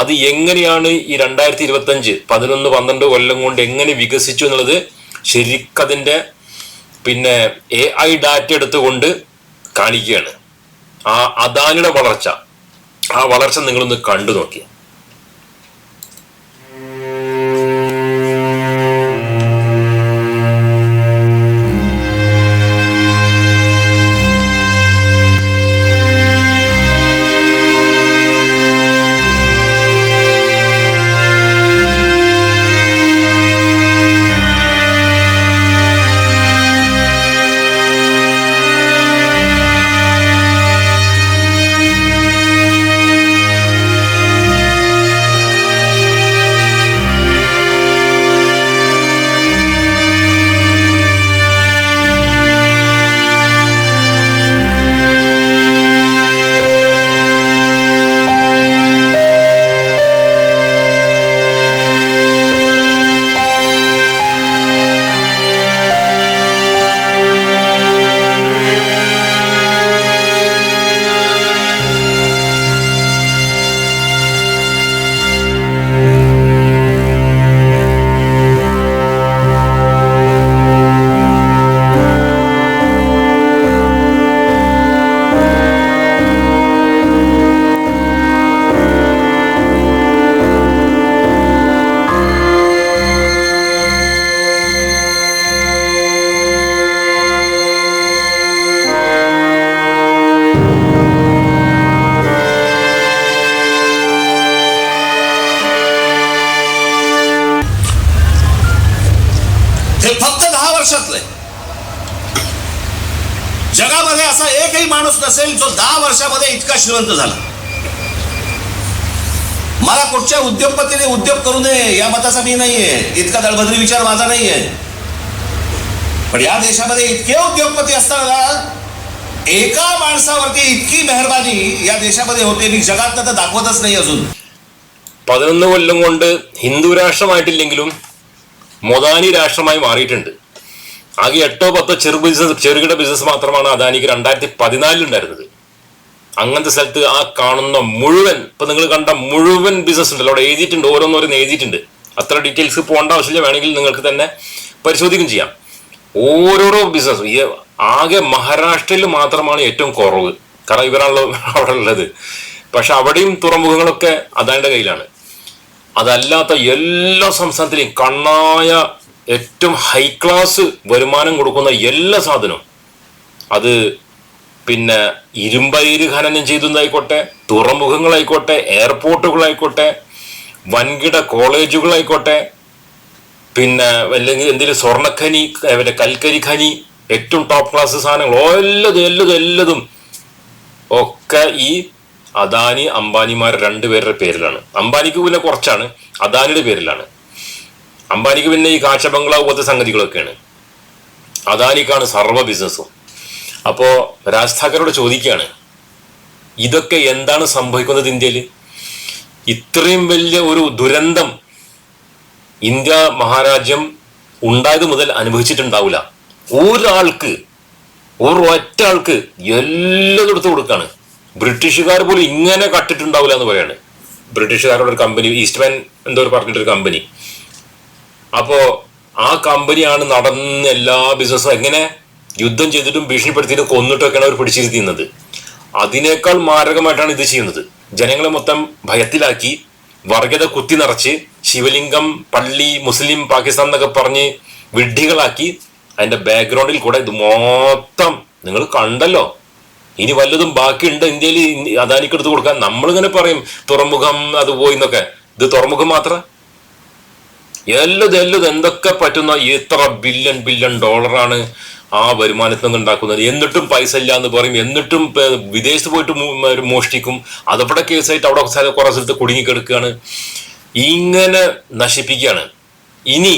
അത് എങ്ങനെയാണ് ഈ രണ്ടായിരത്തി ഇരുപത്തഞ്ച് പതിനൊന്ന് പന്ത്രണ്ട് കൊല്ലം കൊണ്ട് എങ്ങനെ വികസിച്ചു എന്നുള്ളത് ശരിക്കതിന്റെ പിന്നെ എ ഐ ഡാറ്റ എടുത്തുകൊണ്ട് കാണിക്കുകയാണ്. ആ അദാനിയുടെ വളർച്ച ആ വളർച്ച നിങ്ങളൊന്ന് കണ്ടു നോക്കി जगामध्ये असा एकही माणूस नसेल जो दहा वर्षामध्ये इतका श्रीमंत झाला मला कुठच्या उद्योगपतीने उद्योग करू नये या मताचा मी नाहीये इतका दळभद्री विचार माझा नाहीये पण या देशामध्ये इतके उद्योगपती असताना एका माणसावरती इतकी मेहरबानी या देशामध्ये होते मी जगात तर दाखवतच नाही अजून പതിനൊന്ന് കൊല്ലം കൊണ്ട് ഹിന്ദു രാഷ്ട്രമായിട്ടില്ലെങ്കിലും മൊദാനി രാഷ്ട്രമായി മാറിയിട്ടുണ്ട് ആകെ എട്ടോ പത്തോ ചെറു ബിസിനസ് ചെറുകിട ബിസിനസ് മാത്രമാണ് അദാനിക്ക് രണ്ടായിരത്തി പതിനാലിൽ ഉണ്ടായിരുന്നത്. അങ്ങനത്തെ സ്ഥലത്ത് ആ കാണുന്ന മുഴുവൻ ഇപ്പൊ നിങ്ങൾ കണ്ട മുഴുവൻ ബിസിനസ് ഉണ്ടല്ലോ. അവിടെ എഴുതിയിട്ടുണ്ട് ഓരോന്നോരോന്ന് എഴുതിയിട്ടുണ്ട്. അത്ര ഡീറ്റെയിൽസ് പോകേണ്ട ആവശ്യമില്ല. വേണമെങ്കിൽ നിങ്ങൾക്ക് തന്നെ പരിശോധിക്കും ചെയ്യാം. ഓരോരോ ബിസിനസ് ഈ ആകെ മഹാരാഷ്ട്രയിൽ മാത്രമാണ് ഏറ്റവും കുറവ്. കാരണം ഇവരാണല്ലോ അവിടെ ഉള്ളത്. പക്ഷെ അവിടെയും തുറമുഖങ്ങളൊക്കെ അദാനിയുടെ കയ്യിലാണ്. അതല്ലാത്ത എല്ലാ സംസ്ഥാനത്തിലെയും കണ്ണായ ഏറ്റവും ഹൈ ക്ലാസ് വരുമാനം കൊടുക്കുന്ന എല്ലാ സാധനവും. അത് പിന്നെ ഇരുമ്പയിര് ഖനനം ചെയ്തതായിക്കോട്ടെ തുറമുഖങ്ങളായിക്കോട്ടെ എയർപോർട്ടുകളായിക്കോട്ടെ വൻകിട കോളേജുകളായിക്കോട്ടെ പിന്നെ അല്ലെങ്കിൽ എന്തെങ്കിലും സ്വർണഖനി പിന്നെ കൽക്കരി ഖനി ഏറ്റവും ടോപ്പ് ക്ലാസ് സാധനങ്ങൾ എല്ലതും എല്ലതും എല്ലതും ഒക്കെ ഈ അദാനി അംബാനിമാർ രണ്ടുപേരുടെ പേരിലാണ്. അംബാനിക്ക് പിന്നെ കുറച്ചാണ് അദാനിയുടെ പേരിലാണ്. അംബാനിക്ക് പിന്നെ ഈ കാഴ്ച ബംഗ്ലാവ് പോലത്തെ സംഗതികളൊക്കെയാണ്. അദാനിക്കാണ് സർവ ബിസിനസ്സും. അപ്പോൾ രാജ് ചോദിക്കുകയാണ് ഇതൊക്കെ എന്താണ് സംഭവിക്കുന്നത് ഇന്ത്യയിൽ ഇത്രയും വലിയ ഒരു ദുരന്തം ഇന്ത്യ മഹാരാജ്യം ഉണ്ടായത് മുതൽ അനുഭവിച്ചിട്ടുണ്ടാവില്ല ഒരാൾക്ക് ഒരൊറ്റ ആൾക്ക് എല്ലാം എടുത്തു കൊടുക്കാണ്. ബ്രിട്ടീഷുകാർ പോലും ഇങ്ങനെ കട്ടിട്ടുണ്ടാവില്ല എന്ന് പറയാണ്. ബ്രിട്ടീഷുകാരുടെ ഒരു കമ്പനി ഈസ്റ്റ്മാൻ എന്തോ പറഞ്ഞിട്ടൊരു കമ്പനി അപ്പോ ആ കമ്പനിയാണ് നടന്ന എല്ലാ ബിസിനസ്സും എങ്ങനെ യുദ്ധം ചെയ്തിട്ടും ഭീഷണിപ്പെടുത്തിയിട്ടും കൊന്നിട്ടൊക്കെയാണ് അവർ പിടിച്ചിരുത്തിയുന്നത് അതിനേക്കാൾ മാരകമായിട്ടാണ് ഇത് ചെയ്യുന്നത്. ജനങ്ങളെ മൊത്തം ഭയത്തിലാക്കി വർഗത കുത്തി നിറച്ച് ശിവലിംഗം പള്ളി മുസ്ലിം പാകിസ്ഥാൻ എന്നൊക്കെ പറഞ്ഞ് വിഡ്ഢികളാക്കി അതിന്റെ ബാക്ക്ഗ്രൗണ്ടിൽ കൂടെ ഇത് മൊത്തം നിങ്ങൾ കണ്ടല്ലോ. ഇനി വല്ലതും ബാക്കിയുണ്ട് ഇന്ത്യയിൽ അദാനിക്ക് എടുത്ത് കൊടുക്കാൻ. നമ്മളിങ്ങനെ പറയും തുറമുഖം അത് പോയി എന്നൊക്കെ. ഇത് തുറമുഖം മാത്രം? എല്ലതും എല്ലത് എന്തൊക്കെ പറ്റുന്ന എത്ര ബില്യൺ ബില്യൺ ഡോളറാണ് ആ വരുമാനത്തിൽ നിന്ന് ഉണ്ടാക്കുന്നത്. എന്നിട്ടും പൈസ ഇല്ല എന്ന് പറയും എന്നിട്ടും വിദേശത്ത് പോയിട്ട് മോഷ്ടിക്കും. അതവിടെ കേസായിട്ട് അവിടെ സ്ഥലം കുറെ സ്ഥലത്ത് കുടുങ്ങിക്കെടുക്കുകയാണ്. ഇങ്ങനെ നശിപ്പിക്കുകയാണ്. ഇനി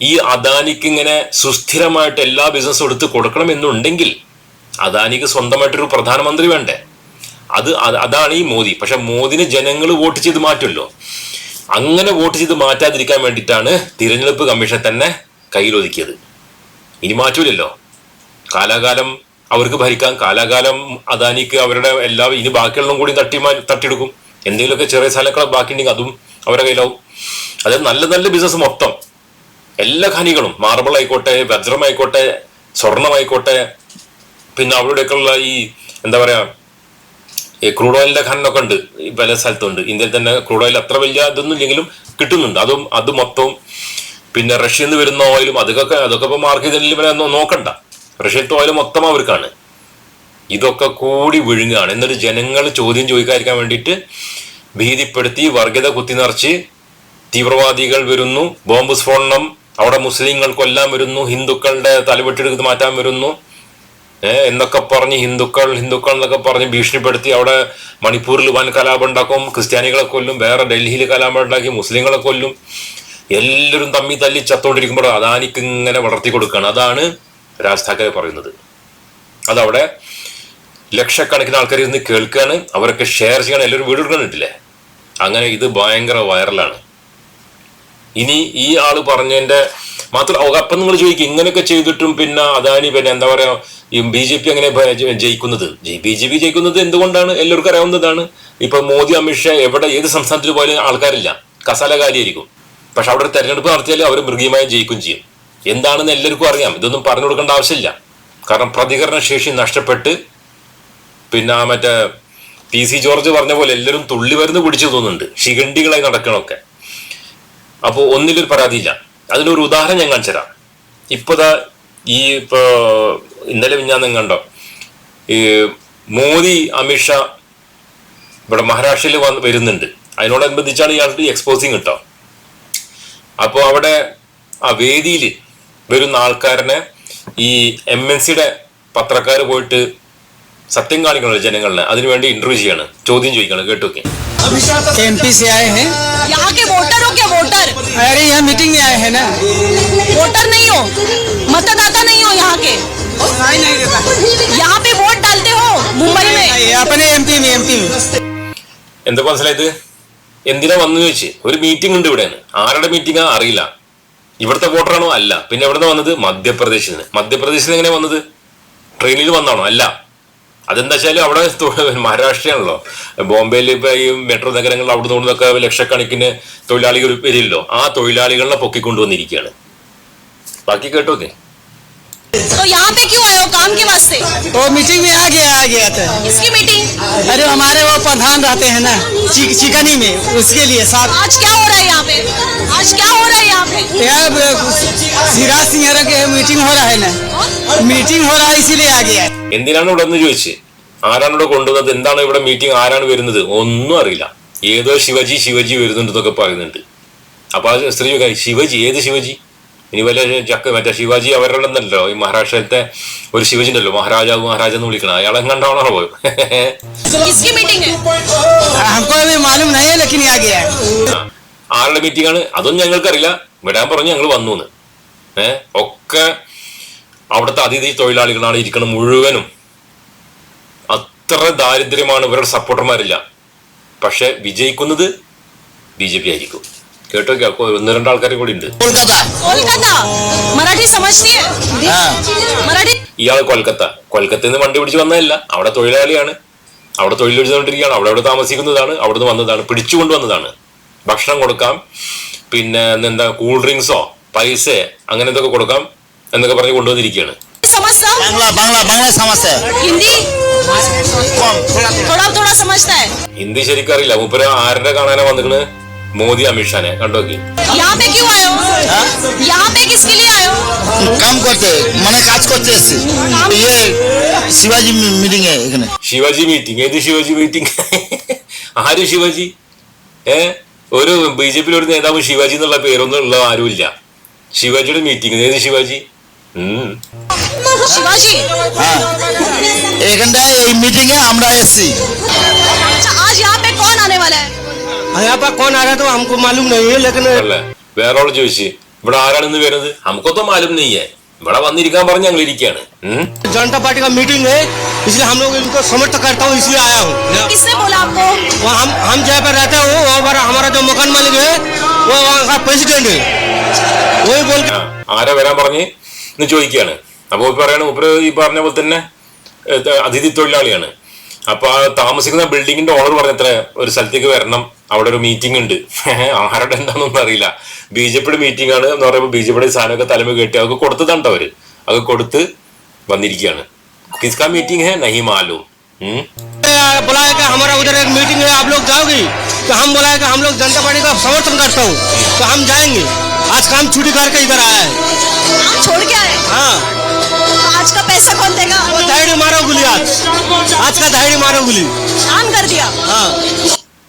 ഈ അദാനിക്ക് ഇങ്ങനെ സുസ്ഥിരമായിട്ട് എല്ലാ ബിസിനസ്സും എടുത്ത് കൊടുക്കണം എന്നുണ്ടെങ്കിൽ അദാനിക്ക് സ്വന്തമായിട്ടൊരു പ്രധാനമന്ത്രി വേണ്ടേ? അത് അതാണ് ഈ മോദി. പക്ഷെ മോദിനെ ജനങ്ങൾ വോട്ട് ചെയ്ത് മാറ്റുമല്ലോ. അങ്ങനെ വോട്ട് ചെയ്ത് മാറ്റാതിരിക്കാൻ വേണ്ടിയിട്ടാണ് തിരഞ്ഞെടുപ്പ് കമ്മീഷൻ തന്നെ കയ്യിലൊതുക്കിയത്. ഇനി മാറ്റൂലല്ലോ. കാലാകാലം അവർക്ക് ഭരിക്കാം. കാലാകാലം അദാനിക്ക് അവരുടെ എല്ലാ ഇനി ബാക്കിയുള്ളതും കൂടി തട്ടി തട്ടിയെടുക്കും. എന്തെങ്കിലുമൊക്കെ ചെറിയ ബാക്കി ബാക്കിയുണ്ടെങ്കിൽ അതും അവരുടെ കയ്യിലാവും. അതായത് നല്ല നല്ല ബിസിനസ് മൊത്തം. എല്ലാ ഖനികളും മാർബിൾ ആയിക്കോട്ടെ വജ്രമായിക്കോട്ടെ സ്വർണമായിക്കോട്ടെ പിന്നെ അവരുടെയൊക്കെയുള്ള ഈ എന്താ പറയാ ഈ ക്രൂഡ് ഓയിലിന്റെ ഖനനൊക്കെ ഉണ്ട്. പല സ്ഥലത്തുണ്ട്. ഇന്ത്യയിൽ തന്നെ ക്രൂഡ് ഓയിൽ അത്ര വലിയ ഇതൊന്നും ഇല്ലെങ്കിലും കിട്ടുന്നുണ്ട്. അതും അത് മൊത്തവും പിന്നെ റഷ്യയിൽ നിന്ന് വരുന്ന ഓയിലും അതൊക്കെ അതൊക്കെ ഇപ്പൊ മാർക്കറ്റിൽ ഇവരെ നോക്കണ്ട. റഷ്യത്തെ ഓയിൽ മൊത്തം അവർക്കാണ്. ഇതൊക്കെ കൂടി വിഴുങ്ങുകയാണ്. എന്നിട്ട് ജനങ്ങൾ ചോദ്യം ചോദിക്കാതിരിക്കാൻ വേണ്ടിയിട്ട് ഭീതിപ്പെടുത്തി വർഗത കുത്തി നിറച്ച് തീവ്രവാദികൾ വരുന്നു. ബോംബ് സ്ഫോടനം അവിടെ മുസ്ലിങ്ങൾ കൊല്ലാൻ വരുന്നു. ഹിന്ദുക്കളുടെ തലവെട്ടെടുത്ത് മാറ്റാൻ വരുന്നു. എന്നൊക്കെ പറഞ്ഞ് ഹിന്ദുക്കൾ ഹിന്ദുക്കൾ എന്നൊക്കെ പറഞ്ഞ് ഭീഷണിപ്പെടുത്തി അവിടെ മണിപ്പൂരിൽ വൻ കലാപം ഉണ്ടാക്കും ക്രിസ്ത്യാനികളെ കൊല്ലും വേറെ ഡൽഹിയിൽ കലാപം ഉണ്ടാക്കി മുസ്ലിങ്ങളെ കൊല്ലും. എല്ലാവരും തമ്മി തല്ലി ചത്തോണ്ടിരിക്കുമ്പോൾ അദാനിക്ക് ഇങ്ങനെ വളർത്തി കൊടുക്കുകയാണ് അതാണ് രാജ് താക്കറെ പറയുന്നത്. അതവിടെ ലക്ഷക്കണക്കിന് ആൾക്കാർ ഇരുന്ന് കേൾക്കുകയാണ് അവരൊക്കെ ഷെയർ ചെയ്യണം. എല്ലാവരും വീട് എടുക്കണിട്ടില്ലേ അങ്ങനെ ഇത് ഭയങ്കര വൈറലാണ് ഇനി ഈ ആൾ പറഞ്ഞതിന്റെ മാത്രം അപ്പം നിങ്ങൾ ചോദിക്കും ഇങ്ങനെയൊക്കെ ചെയ്തിട്ടും പിന്നെ അദാനി പിന്നെ എന്താ പറയാ ഈ ബി ജെ പി അങ്ങനെ ജയിക്കുന്നത്? ബി ജെ പി ജയിക്കുന്നത് എന്തുകൊണ്ടാണ്? എല്ലാവർക്കും അറിയാവുന്നതാണ്. ഇപ്പൊ മോദി അമിത്ഷാ എവിടെ ഏത് സംസ്ഥാനത്തിൽ പോയാലും ആൾക്കാരില്ല. കസാലകാരിയായിരിക്കും. പക്ഷെ അവിടെ തെരഞ്ഞെടുപ്പ് നടത്തിയാൽ അവർ മൃഗീയമായി ജയിക്കും ചെയ്യും. എന്താണെന്ന് എല്ലാവർക്കും അറിയാം. ഇതൊന്നും പറഞ്ഞു കൊടുക്കേണ്ട ആവശ്യമില്ല. കാരണം പ്രതികരണ ശേഷി നഷ്ടപ്പെട്ട് പിന്നെ മറ്റേ പി സി ജോർജ് പറഞ്ഞ പോലെ എല്ലാവരും തുള്ളി വരുന്ന് പിടിച്ചു തോന്നുന്നുണ്ട്. ശിഖണ്ഡികളായി നടക്കണമൊക്കെ. അപ്പോൾ ഒന്നിലൊരു പരാതിയില്ല. അതിനൊരു ഉദാഹരണം ഞാൻ കാണിച്ചു തരാം ഇപ്പോതാ ഈ ഇപ്പോ ഇന്നലെ ഞാൻ കണ്ടോ ഈ മോദി അമിത്ഷാ ഇവിടെ മഹാരാഷ്ട്രയിൽ വന്ന് വരുന്നുണ്ട് അതിനോടനുബന്ധിച്ചാണ് ഇയാളുടെ എക്സ്പോസിങ് കേട്ടോ അപ്പോൾ അവിടെ ആ വേദിയിൽ വരുന്ന ആൾക്കാരനെ ഈ എം എൻ സിയുടെ പത്രക്കാർ പോയിട്ട് സത്യം കാണിക്കണല്ലോ ജനങ്ങളിനെ അതിനുവേണ്ടി ഇന്റർവ്യൂ ചെയ്യാണ് ചോദ്യം ചോദിക്കണം കേട്ടോക്കെ एमपी से आए हैं यहाँ के वोटर हो क्या वोटर अरे यहाँ मीटिंग में आए हैं ना वोटर नहीं हो मतदाता नहीं हो यहाँ के सुनाई नहीं देता यहाँ पे वोट डालते हो मुंबई में ये अपने एमपी में एमपी में എന്തൊക്കെ മനസ്സിലായത് എന്തിനാ വന്നു ചോദിച്ച് ഒരു മീറ്റിംഗ് ഉണ്ട് ഇവിടെ ആരുടെ മീറ്റിംഗാ അറിയില്ല ഇവിടുത്തെ വോട്ടറാണോ അല്ല പിന്നെ എവിടെ നിന്ന് വന്നത് മധ്യപ്രദേശിൽ നിന്ന് മധ്യപ്രദേശിൽ നിന്ന് എങ്ങനെ വന്നത് ട്രെയിനിൽ വന്നാണോ അല്ല അതെന്താ വെച്ചാൽ അവിടെ തൊ- മഹാരാഷ്ട്രയാണല്ലോ ബോംബെയിൽ ഇപ്പൊ ഈ മെട്രോ നഗരങ്ങളിൽ അവിടെ നിന്നൊക്കെ ലക്ഷക്കണക്കിന് തൊഴിലാളികൾ വരില്ലോ ആ തൊഴിലാളികളെ പൊക്കിക്കൊണ്ടുവന്നിരിക്കുകയാണ് ബാക്കി കേട്ടോക്കെ तो यहाँ पे क्यों आए हो काम के वास्ते वो मीटिंग में आ गया आ गया था किसकी मीटिंग अरे हमारे वो प्रधान रहते हैं ना चिक, चिकनी में उसके लिए साथ आज क्या हो रहा है यहाँ पे आज क्या हो रहा है यहाँ पे यहाँ सिराज सिंह की मीटिंग हो रहा है ना मीटिंग हो रहा है इसीलिए आ गया है എന്തിനാണ് ഇവിടെ നിന്ന് ചോദിച്ച് ആരാണ് ഇവിടെ കൊണ്ടുവന്നത് എന്താണ് ഇവിടെ മീറ്റിംഗ് ആരാണ് വരുന്നത് ഒന്നും അറിയില്ല ഏതോ ശിവജി ശിവജി വരുന്നുണ്ടെന്നൊക്കെ പറയുന്നുണ്ട് അപ്പൊ ആ സ്ത്രീ ചോദിക്കാ, ശിവജി ഏത് ശിവജി ഇനി വല്ല ചക്ക മറ്റേ ശിവാജി അവരുടെ ഉണ്ടല്ലോ ഈ മഹാരാഷ്ട്രയിലത്തെ ഒരു ശിവജി ഉണ്ടല്ലോ മഹാരാജാവ് മഹാരാജ എന്ന് വിളിക്കണം അയാളെ കണ്ടാണോ പോയി ആരുടെ മീറ്റിംഗ് ആണ്? അതൊന്നും ഞങ്ങൾക്കറിയില്ല. വിടാൻ പറഞ്ഞു ഞങ്ങൾ വന്നു എന്ന് ഏഹ് ഒക്കെ അവിടുത്തെ അതിഥി തൊഴിലാളികളാണ് ഇരിക്കണം മുഴുവനും. അത്ര ദാരിദ്ര്യമാണ് ഇവരുടെ സപ്പോർട്ടർമാരില്ല പക്ഷെ വിജയിക്കുന്നത് ബി ജെ പി ആയിരിക്കും. കേട്ടോ കേൾക്കോ ഒന്ന് രണ്ടാൾക്കാരെ കൂടി ഉണ്ട്. കൊൽക്കത്ത. കൊൽക്കത്ത. മറാഠി മറാഠി. കൊൽക്കത്ത. വണ്ടി പിടിച്ച് വന്നതല്ല. അവിടെ തൊഴിലാളിയാണ്. അവിടെ തൊഴിൽ ചെയ്തുകൊണ്ടിരിക്കുകയാണ് അവിടെ അവിടെ താമസിക്കുന്നതാണ്. അവിടെ നിന്ന് വന്നതാണ്. പിടിച്ചുകൊണ്ട് വന്നതാണ്. ഭക്ഷണം കൊടുക്കാം. പിന്നെ എന്താ കൂൾ ഡ്രിങ്ക്സോ പൈസ അങ്ങനെ എന്തൊക്കെ കൊടുക്കാം എന്നൊക്കെ പറഞ്ഞ് കൊണ്ടുവന്നിരിക്കുകയാണ്. ഹിന്ദി ശരിക്കറിയില്ല. മൂപ്പര് ആരുടെ കാണാനാ വന്നിക്കണ്? മോദി അമിത്ഷാനെ കണ്ടോക്കി यहाँ पे क्यों आए हो यहाँ पे किसके लिए आए हो কাম করতে মানে কাজ করতে এসছি ইয়ে শিবাজি মিটিং এ এখানে ശിവജി മീറ്റിംഗ് ഏത് ശിവജി മീറ്റിംഗ് ആര് ശിവജി ഏ ഒരു ബി ജെ പിയിലെ ഒരു നേതാവ് ശിവാജി എന്നുള്ള പേരൊന്നും ഉള്ള ആരുമില്ല ശിവാജിയുടെ മീറ്റിംഗ് ഏത് ശിവാജി ഉം शिवाजी হ্যাঁ এখানটায় এই মিটিং এ আমরা এসছি अच्छा आज यहाँ पे कौन आने वाला है यहाँ पर कौन आ रहा है तो हमको मालूम नहीं है लेकिन അല്ലേ വേറെ ആള് ചോദിച്ചു ഇവിടെ ആരാണെന്ന് വരുന്നത് നമുക്കൊന്നും മാലും നെയ്യേ ഇവിടെ വന്നിരിക്കാൻ പറഞ്ഞ് ഞങ്ങൾ ഇരിക്കുകയാണ് ഉം. जनता पार्टी का मीटिंग है इसलिए हम लोग इनको समर्थन करता हूँ इसलिए आया हूँ किसने बोला आपको वहाँ हम हम जहाँ पर रहते हैं वो वहाँ पर हमारा जो मकान मालिक है वो वहाँ का प्रेसिडेंट है वही बोल के ആ, ആരാ വരാൻ പറഞ്ഞ് എന്ന് ചോദിക്കുകയാണ് അപ്പൊ പറയണ ഉപരി ഈ പറഞ്ഞ പോലെ തന്നെ ഏത് അതിഥി തൊഴിലാളിയാണ് അപ്പൊ ആ താമസിക്കുന്ന ബിൽഡിങ്ങിന്റെ ഓണർ പറഞ്ഞത്ര ഒരു സ്ഥലത്തേക്ക് വരണം അവിടെ ഒരു മീറ്റിംഗ് ഉണ്ട് ആരുടെ എന്താണെന്നൊന്നും അറിയില്ല ബി ജെ പിയുടെ മീറ്റിംഗ് ആണ് എന്ന് പറയുമ്പോൾ ബി ജെ പിയുടെ സാധനമൊക്കെ തലമ കെട്ടി അതൊക്കെ കൊടുത്തതാണ് ട്ടോ അവര് അത് കൊടുത്ത് വന്നിരിക്കുകയാണ് കിസ്കാ മീറ്റിംഗ് ഹെ നഹി മാലൂം ഉം. बुलाया कि हमारा उधर एक मीटिंग है आप लोग जाओगे तो हम बोला कि हम लोग जनता पार्टी का समर्थन करता हूँ तो हम जाएंगे आज काम छुट्टी करके इधर आया है आप छोड़ के आए हाँ तो आज का पैसा कौन देगा वो दाहिड़ी मारो गुली आज आज का दाहिड़ी मारो गुली ऑन कर दिया हाँ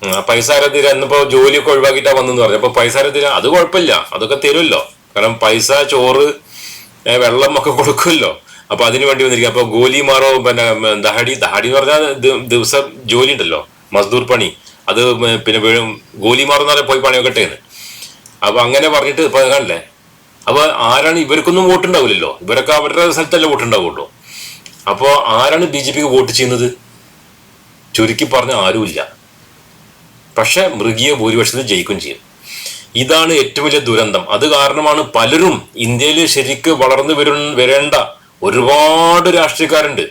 ഉം, ആ പൈസ ആരാ തരാ എന്നിപ്പോ ജോലിയൊക്കെ ഒഴിവാക്കിയിട്ടാ വന്നെന്ന് പറഞ്ഞു അപ്പൊ പൈസ ആരാ തരാ അത് കുഴപ്പമില്ല അതൊക്കെ തരുമല്ലോ കാരണം പൈസ ചോറ് ഏ, വെള്ളം ഒക്കെ കൊടുക്കുമല്ലോ അപ്പൊ അതിനു വേണ്ടി വന്നിരിക്കുക അപ്പൊ ഗോലി മാറോ പിന്നെ ഉം, ദഹാടി ദഹാടി എന്ന് പറഞ്ഞാൽ ദി- ദിവസം ജോലി ഉണ്ടല്ലോ മസ്ദൂർ പണി അത് ഉം, പിന്നെ വീഴും ഗോലി മാറെന്ന് പറഞ്ഞാൽ പോയി പണിയൊക്കെ എന്ന് അപ്പൊ അങ്ങനെ പറഞ്ഞിട്ട് ഇപ്പൊ കാണില്ലേ അപ്പൊ ആരാണ് ഇവർക്കൊന്നും വോട്ടുണ്ടാവില്ലല്ലോ. ഇവരൊക്കെ അവരുടെ സ്ഥലത്തല്ലേ വോട്ടുണ്ടാവുള്ളൂ. അപ്പോ ആരാണ് ബി ജെ പിക്ക് വോട്ട് ചെയ്യുന്നത്? ചുരുക്കി പറഞ്ഞ ആരുമില്ല. പക്ഷെ മൃഗീയ ഭൂരിപക്ഷത്തിൽ ജയിക്കും ചെയ്യും. ഇതാണ് ഏറ്റവും വലിയ ദുരന്തം. അത് കാരണമാണ് പലരും ഇന്ത്യയിൽ ശരിക്ക് വളർന്നു വരു വരേണ്ട ഒരുപാട് രാഷ്ട്രീയക്കാരുണ്ട്.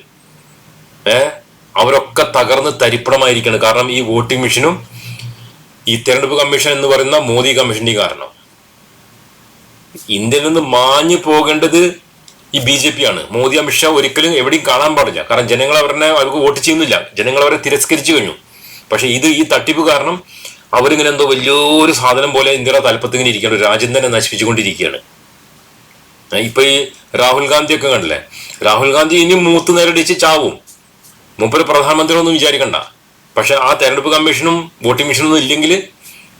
ഏ? അവരൊക്കെ തകർന്ന് തരിപ്പണമായിരിക്കണം. കാരണം ഈ വോട്ടിംഗ് മെഷീനും ഈ തെരഞ്ഞെടുപ്പ് കമ്മീഷൻ എന്ന് പറയുന്ന മോദി കമ്മീഷന്റെ കാരണം. ഇന്ത്യയിൽ നിന്ന് മാഞ്ഞു പോകേണ്ടത് ഈ ബി ജെ പി ആണ്. മോദി അമിത്ഷാ ഒരിക്കലും എവിടെയും കാണാൻ പാടില്ല. കാരണം ജനങ്ങൾ അവരെ അവർക്ക് വോട്ട് ചെയ്യുന്നില്ല. ജനങ്ങൾ അവരെ തിരസ്കരിച്ചു കഴിഞ്ഞു. പക്ഷെ ഇത് ഈ തട്ടിപ്പ് കാരണം അവരിങ്ങനെ എന്തോ വലിയൊരു സാധനം പോലെ ഇന്ത്യയുടെ തലപ്പത്തിങ്ങനെ ഇരിക്കുകയാണ്. രാജ്യം തന്നെ നശിപ്പിച്ചുകൊണ്ടിരിക്കുകയാണ്. ഇപ്പൊ ഈ രാഹുൽ ഗാന്ധി ഒക്കെ കണ്ടില്ലേ? രാഹുൽ ഗാന്ധി ഇനി മൂത്ത് നേരടിച്ച് ചാവും. മൂപ്പര് പ്രധാനമന്ത്രി ഒന്നും വിചാരിക്കണ്ട. പക്ഷെ ആ തെരഞ്ഞെടുപ്പ് കമ്മീഷനും വോട്ടിംഗ് മെഷീനൊന്നും ഇല്ലെങ്കിൽ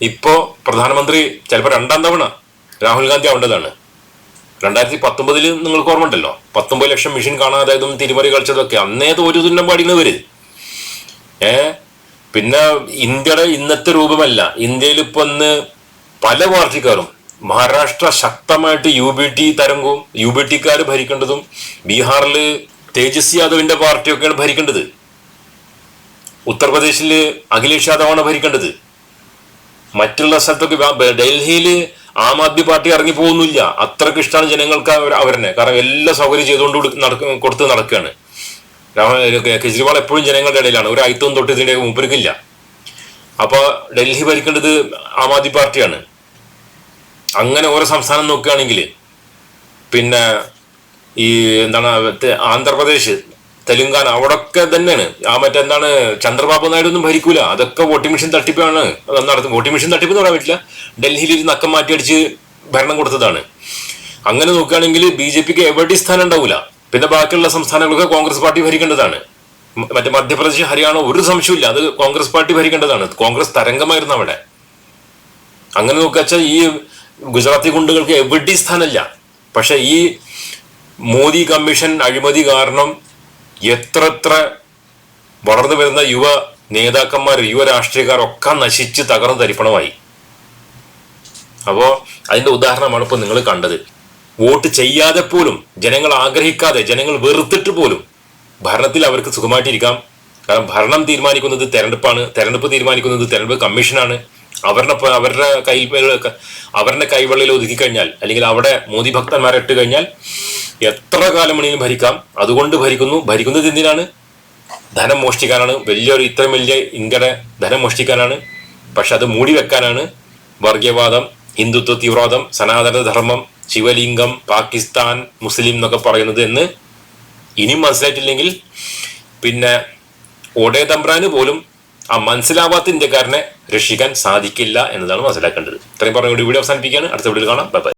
ഇപ്പോ പ്രധാനമന്ത്രി ചിലപ്പോൾ രണ്ടാം തവണ രാഹുൽ ഗാന്ധി ആവേണ്ടതാണ്. രണ്ടായിരത്തി പത്തൊമ്പതിൽ നിങ്ങൾക്ക് ഓർമ്മ ഉണ്ടല്ലോ പത്തൊമ്പത് ലക്ഷം മെഷീൻ കാണാതായതും തിരിമറി കളിച്ചതൊക്കെ അന്നേ ഒരു തുന്നം പാടിക്കുന്നവര് ഏ? പിന്നെ ഇന്ത്യയുടെ ഇന്നത്തെ രൂപമല്ല. ഇന്ത്യയിൽ ഇപ്പൊ ഇന്ന് പല പാർട്ടിക്കാരും മഹാരാഷ്ട്ര ശക്തമായിട്ട് യു ബി ടി തരംഗവും യു ബി ടിക്കാർ ഭരിക്കേണ്ടതും ബീഹാറിൽ തേജസ്വി യാദവിന്റെ പാർട്ടിയൊക്കെയാണ് ഭരിക്കേണ്ടത്. ഉത്തർപ്രദേശിൽ അഖിലേഷ് യാദവാണ് ഭരിക്കേണ്ടത്. മറ്റുള്ള സ്ഥലത്തൊക്കെ ഡൽഹിയിൽ ആം ആദ്മി പാർട്ടി ഇറങ്ങി പോകുന്നില്ല. അത്രയ്ക്ക് ഇഷ്ടമാണ് ജനങ്ങൾക്ക് അവരനെ കാരണം എല്ലാ സൗകര്യം ചെയ്തുകൊണ്ട് നടക്ക കൊടുത്ത് നടക്കുകയാണ് കെജ്രിവാൾ എപ്പോഴും ജനങ്ങളുടെ ഇടയിലാണ്. ഒരു അയിത്തവും തൊട്ട് ഇതിന്റെ മുമ്പിരിക്കില്ല അപ്പോൾ ഡൽഹി ഭരിക്കേണ്ടത് ആം ആദ്മി പാർട്ടിയാണ്. അങ്ങനെ ഓരോ സംസ്ഥാനം നോക്കുകയാണെങ്കിൽ പിന്നെ ഈ എന്താണ് ആന്ധ്രാപ്രദേശ് തെലുങ്കാന അവിടൊക്കെ തന്നെയാണ്. ആ മറ്റെന്താണ് ചന്ദ്രബാബു നായിഡു ഒന്നും ഭരിക്കൂല. അതൊക്കെ വോട്ടിംഗ് മെഷീൻ തട്ടിപ്പാണ്. നടത്തുന്നത് വോട്ടിംഗ് മെഷീൻ തട്ടിപ്പ് എന്ന് പറയാൻ പറ്റില്ല. ഡൽഹിയിൽ ഒരു നക്കം മാറ്റി അടിച്ച് ഭരണം കൊടുത്തതാണ്. അങ്ങനെ നോക്കുകയാണെങ്കിൽ ബി ജെ പിക്ക് എവിടെ സ്ഥാനം ഉണ്ടാവില്ല പിന്നെ ബാക്കിയുള്ള സംസ്ഥാനങ്ങളൊക്കെ കോൺഗ്രസ് പാർട്ടി ഭരിക്കേണ്ടതാണ്. മറ്റേ മധ്യപ്രദേശ് ഹരിയാന ഒരു സംശയമില്ല അത് കോൺഗ്രസ് പാർട്ടി ഭരിക്കേണ്ടതാണ്. കോൺഗ്രസ് തരംഗമായിരുന്നു അവിടെ. അങ്ങനെ നോക്കാച്ചാൽ ഈ ഗുജറാത്തി ഗുണ്ടുകൾക്ക് എവിടെ സ്ഥാനമില്ല. പക്ഷെ ഈ മോദി കമ്മീഷൻ അഴിമതി കാരണം എത്ര എത്ര വളർന്നു വരുന്ന യുവ നേതാക്കന്മാർ യുവ രാഷ്ട്രീയക്കാരൊക്കെ നശിച്ച് തകർന്ന് തരിപ്പണമായി. അപ്പോൾ അതിന്റെ ഉദാഹരണമാണ് ഇപ്പൊ നിങ്ങൾ കണ്ടത്. വോട്ട് ചെയ്യാതെ പോലും ജനങ്ങൾ ആഗ്രഹിക്കാതെ ജനങ്ങൾ വെറുത്തിട്ട് പോലും ഭരണത്തിൽ അവർക്ക് സുഖമായിട്ടിരിക്കാം. കാരണം ഭരണം തീരുമാനിക്കുന്നത് തെരഞ്ഞെടുപ്പാണ് തെരഞ്ഞെടുപ്പ് തീരുമാനിക്കുന്നത് തെരഞ്ഞെടുപ്പ് കമ്മീഷനാണ്. അവരുടെ അവരുടെ കയ്യിൽ അവരുടെ കൈവെള്ളിൽ ഒതുക്കി കഴിഞ്ഞാൽ അല്ലെങ്കിൽ അവിടെ മോദി ഭക്തന്മാരെ ഇട്ട് കഴിഞ്ഞാൽ എത്ര കാലം വേണമെങ്കിലും ഭരിക്കാം. അതുകൊണ്ട് ഭരിക്കുന്നു. ഭരിക്കുന്നത് എന്തിനാണ്? ധനം മോഷ്ടിക്കാനാണ്. വലിയൊരു ഇത്രയും വലിയ ഇന്ത്യയുടെ ധനം മോഷ്ടിക്കാനാണ്. പക്ഷെ അത് മൂടി വെക്കാനാണ് വർഗീയവാദം ഹിന്ദുത്വ തീവ്രവാദം സനാതന ധർമ്മം ശിവലിംഗം പാകിസ്ഥാൻ മുസ്ലിം എന്നൊക്കെ പറയുന്നത് എന്ന് ഇനിയും മനസ്സിലായിട്ടില്ലെങ്കിൽ പിന്നെ ഓടേ തമ്പ്രാന് പോലും ആ മനസ്സിലാവാത്ത ഇന്ത്യക്കാരനെ രക്ഷിക്കാൻ സാധിക്കില്ല എന്നതാണ് മനസ്സിലാക്കേണ്ടത്. ഇത്രയും പറഞ്ഞുകൊണ്ട് വീഡിയോ അവസാനിപ്പിക്കുകയാണ്. അടുത്ത വീഡിയോയിൽ കാണാം. ബൈ.